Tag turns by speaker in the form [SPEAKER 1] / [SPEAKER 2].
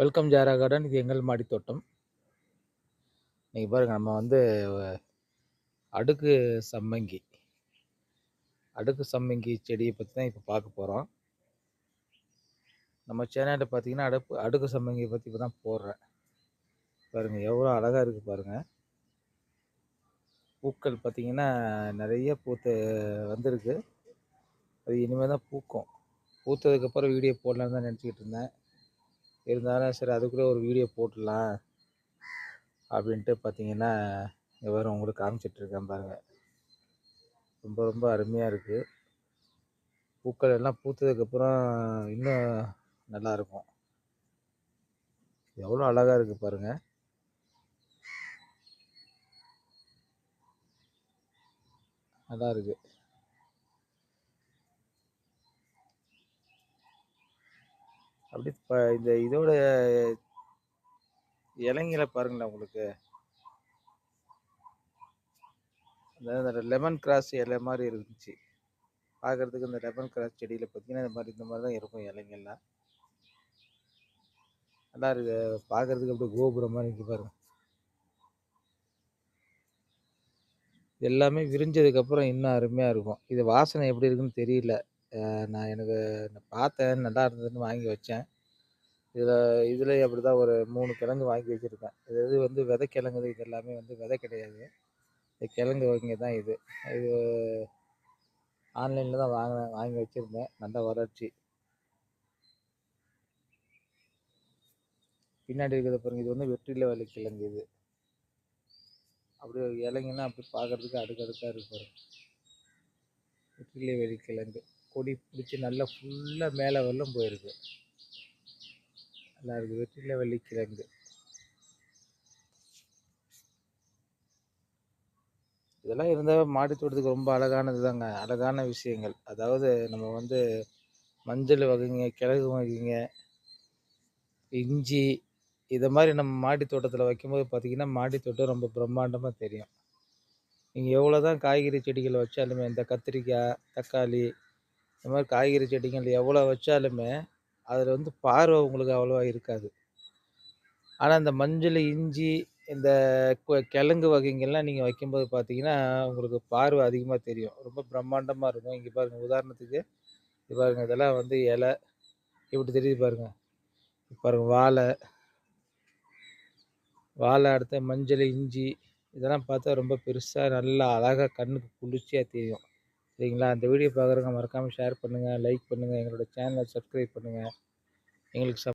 [SPEAKER 1] Welcome ஜாரா garden இது எங்கள் மாடி தோட்டம். நீங்கள் பாருங்கள் நம்ம வந்து அடுக்கு சம்மங்கி அடுக்கு சம்மங்கி செடியை பற்றி தான் இப்போ பார்க்க போகிறோம் நம்ம சேனலில் பார்த்தீங்கன்னா அடுப்பு அடுக்கு சம்மங்கியை பற்றி இப்போ தான் போடுறேன். பாருங்கள் எவ்வளோ அழகாக இருக்குது பாருங்கள் பூக்கள் பார்த்திங்கன்னா நிறைய பூத்து வந்திருக்கு. அது இனிமேல் தான் பூக்கும். பூத்ததுக்கப்புறம் வீடியோ போடலான்னு தான் நினச்சிக்கிட்டு இருந்தேன். இருந்தாலும் சரி அதுக்குள்ளே ஒரு வீடியோ போட்டுடலாம் அப்படின்ட்டு பார்த்தீங்கன்னா இங்கே உங்களுக்கு காமிச்சிட்ருக்கேன் பாருங்கள் ரொம்ப ரொம்ப அருமையாக இருக்குது பூக்கள் எல்லாம் பூத்ததுக்கப்புறம் இன்னும் நல்லாயிருக்கும் எவ்வளோ அழகாக இருக்குது பாருங்கள் நல்லா இருக்குது அப்படி இப்போ இந்த இதோட இலைங்களை பாருங்களேன் உங்களுக்கு. அந்த லெமன் கிராஸ் இலை மாதிரி இருந்துச்சு. பார்க்குறதுக்கு இந்த லெமன் கிராஸ் செடியில் பார்த்தீங்கன்னா இந்த மாதிரி இந்த மாதிரி தான் இருக்கும் இலைங்கள்லாம். நல்லா இருக்கு. பார்க்குறதுக்கு அப்படியே கோபுரம் மாதிரி இருக்கு பாருங்க. எல்லாமே விரிஞ்சதுக்கப்புறம் இன்னும் அருமையாக இருக்கும். இது வாசனை எப்படி இருக்குன்னு தெரியல. நான் எனக்கு நான் பார்த்தேன் நல்லா இருந்ததுன்னு வாங்கி வச்சேன். இதில் இதுலேயே அப்படி தான் ஒரு மூணு கிழங்கு வாங்கி வச்சுருக்கேன். இது இது வந்து விதை கிழங்கு இது எல்லாமே வந்து விதை கிடையாது. இந்த கிழங்கு வகைங்க தான் இது. இது ஆன்லைனில் தான் வாங்கினேன் வாங்கி வச்சுருந்தேன். நல்ல வளர்ச்சி. பின்னாடி இருக்கிறத பாருங்க. இது வந்து வெற்றில வலி கிழங்கு இது. அப்படி இலைங்கன்னா அப்படி பார்க்குறதுக்கு அடுக்கடுக்காக இருக்கு வெற்றிலை வெளி கிழங்கு. கொடி பிடிச்சி நல்லா ஃபுல்லாக மேலே வரலும் போயிருக்கு. நல்லா இருக்குது வெற்றில வெள்ளி கிழங்கு இதெல்லாம் இருந்தால் மாடி தோட்டத்துக்கு ரொம்ப அழகானது தாங்க. அழகான விஷயங்கள். அதாவது நம்ம வந்து மஞ்சள் வகைங்க கிழங்கு வகைங்க இஞ்சி இதை மாதிரி நம்ம மாடி தோட்டத்தில் வைக்கும்போது பார்த்திங்கன்னா மாடி தோட்டம் ரொம்ப பிரம்மாண்டமாக தெரியும். நீங்கள் எவ்வளோ தான் காய்கறி செடிகள் வச்சாலுமே இந்த கத்திரிக்காய் தக்காளி இந்த மாதிரி காய்கறி செடிகள் எவ்வளோ வச்சாலுமே அதில் வந்து பார்வை உங்களுக்கு அவ்வளோவா இருக்காது. ஆனால் இந்த மஞ்சள் இஞ்சி இந்த கிழங்கு வகைங்கள்லாம் நீங்கள் வைக்கும்போது பார்த்தீங்கன்னா உங்களுக்கு பார்வை அதிகமாக தெரியும். ரொம்ப பிரம்மாண்டமாக இருக்கும். இங்கே பாருங்கள் உதாரணத்துக்கு இது பாருங்கள் இதெல்லாம் வந்து இலை. இப்படி தெரியுது பாருங்கள் பாருங்கள் வாழை. வாழை அடுத்த மஞ்சள் இஞ்சி இதெல்லாம் பார்த்தா ரொம்ப பெருசாக நல்லா அழகாக கண்ணுக்கு குளிர்ச்சியாக தெரியும். சரிங்களா? அந்த வீடியோ பார்க்குறவங்க மறக்காமல் ஷேர் பண்ணுங்கள் லைக் பண்ணுங்கள் எங்களோட சேனலை சப்ஸ்கிரைப் பண்ணுங்கள் எங்களுக்கு சப்